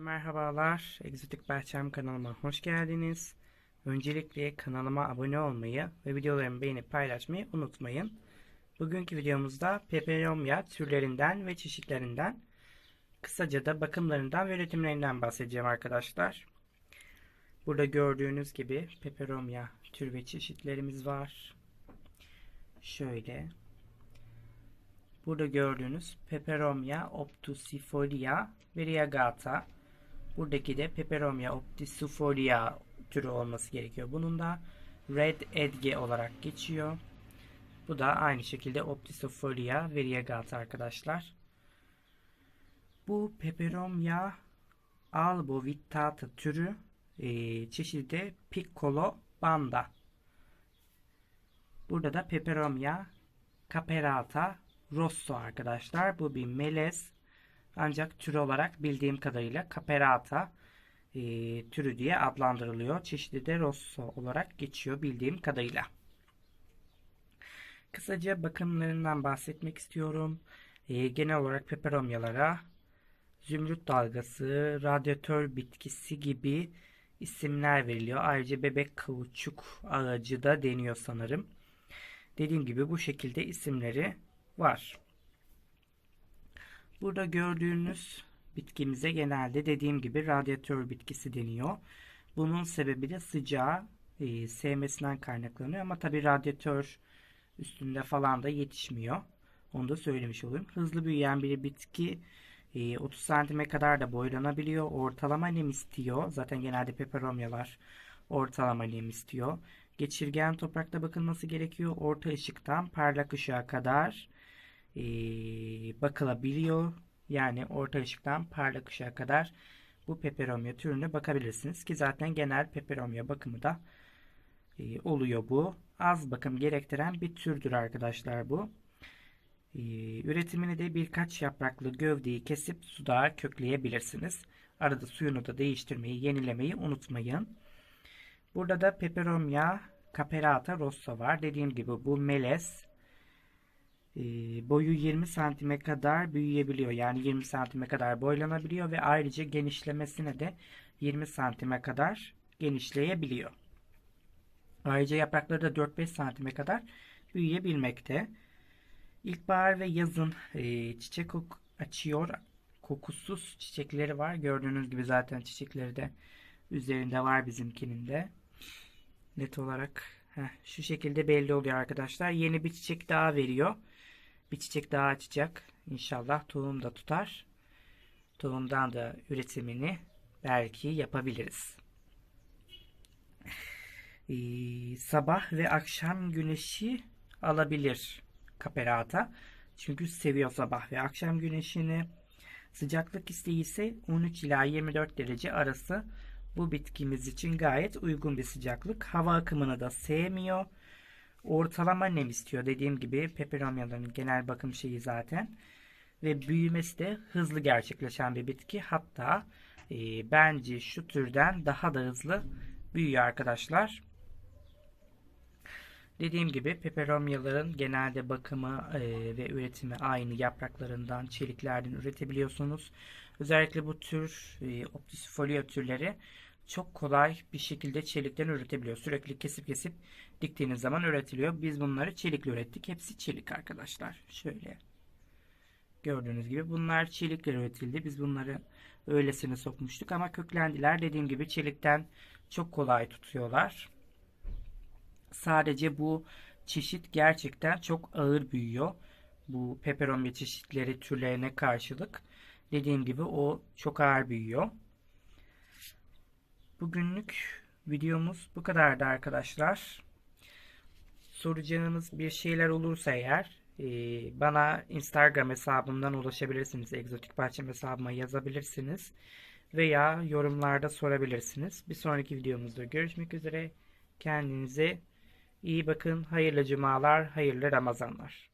merhabalar. Egzotik Bahçem kanalıma hoş geldiniz. Öncelikle kanalıma abone olmayı ve videolarımı beğenip paylaşmayı unutmayın. Bugünkü videomuzda peperomia türlerinden ve çeşitlerinden, kısaca da bakımlarından ve üretimlerinden bahsedeceğim arkadaşlar. Burada gördüğünüz gibi peperomia tür ve çeşitlerimiz var. Şöyle. Burada gördüğünüz Peperomia obtusifolia variegata. Buradaki de Peperomia obtusifolia türü olması gerekiyor. Bunun da Red Edge olarak geçiyor. Bu da aynı şekilde Opticifolia variegata arkadaşlar. Bu Peperomia albovitata türü e, çeşidi Piccolo banda. Burada da Peperomia caperata rosso arkadaşlar. Bu bir melez. Ancak tür olarak bildiğim kadarıyla caperata e, türü diye adlandırılıyor. Çeşidi de rosso olarak geçiyor bildiğim kadarıyla. Kısaca bakımlarından bahsetmek istiyorum. E, genel olarak peperomyalara zümrüt dalgası, radyatör bitkisi gibi isimler veriliyor. Ayrıca bebek kauçuk ağacı da deniyor sanırım. Dediğim gibi bu şekilde isimleri var. Burada gördüğünüz bitkimize genelde dediğim gibi radyatör bitkisi deniyor. Bunun sebebi de sıcağı e, sevmesinden kaynaklanıyor ama tabi radyatör üstünde falan da yetişmiyor. Onu da söylemiş olayım. Hızlı büyüyen bir bitki e, 30 santime kadar da boylanabiliyor. Ortalama nem istiyor. Zaten genelde peperomyalar ortalama nem istiyor. Geçirgen toprakta bakılması gerekiyor. Orta ışıktan parlak ışığa kadar e, bakılabiliyor. Yani orta ışıktan parlak ışığa kadar bu peperomia türüne bakabilirsiniz. Ki zaten genel peperomia bakımı da e, oluyor bu. Az bakım gerektiren bir türdür arkadaşlar bu. E, üretimini de birkaç yapraklı gövdeyi kesip suda kökleyebilirsiniz. Arada suyunu da değiştirmeyi, yenilemeyi unutmayın. Burada da peperomia caperata rossa var. Dediğim gibi bu melez. Boyu 20 santime kadar büyüyebiliyor. Yani 20 santime kadar boylanabiliyor ve ayrıca genişlemesine de 20 santime kadar genişleyebiliyor. Ayrıca yaprakları da 4-5 santime kadar büyüyebilmekte. İlkbahar ve yazın çiçek açıyor. Kokusuz çiçekleri var. Gördüğünüz gibi zaten çiçekleri de üzerinde var bizimkinin de. Net olarak heh, şu şekilde belli oluyor arkadaşlar. Yeni bir çiçek daha veriyor. Bir çiçek daha açacak. İnşallah tohum da tutar. Tohumdan da üretimini belki yapabiliriz. Ee, sabah ve akşam güneşi alabilir kaperata. Çünkü seviyor sabah ve akşam güneşini. Sıcaklık isteği ise 13 ila 24 derece arası bu bitkimiz için gayet uygun bir sıcaklık. Hava akımını da sevmiyor. Ortalama nem istiyor. Dediğim gibi peperomyaların genel bakım şeyi zaten. Ve büyümesi de hızlı gerçekleşen bir bitki. Hatta e, bence şu türden daha da hızlı büyüyor arkadaşlar. Dediğim gibi peperomyaların genelde bakımı e, ve üretimi aynı yapraklarından, çeliklerden üretebiliyorsunuz. Özellikle bu tür e, optisifolia türleri çok kolay bir şekilde çelikten üretebiliyor. Sürekli kesip kesip diktiğiniz zaman üretiliyor. Biz bunları çelikle ürettik. Hepsi çelik arkadaşlar. Şöyle. Gördüğünüz gibi bunlar çelikle üretildi. Biz bunları öylesine sokmuştuk ama köklendiler. Dediğim gibi çelikten çok kolay tutuyorlar. Sadece bu çeşit gerçekten çok ağır büyüyor. Bu peperomia çeşitleri türlerine karşılık. Dediğim gibi o çok ağır büyüyor. Bugünlük videomuz bu kadardı arkadaşlar. Soracağınız bir şeyler olursa eğer e, bana Instagram hesabımdan ulaşabilirsiniz. Egzotik Bahçem hesabıma yazabilirsiniz. Veya yorumlarda sorabilirsiniz. Bir sonraki videomuzda görüşmek üzere. Kendinize iyi bakın. Hayırlı cumalar, hayırlı Ramazanlar.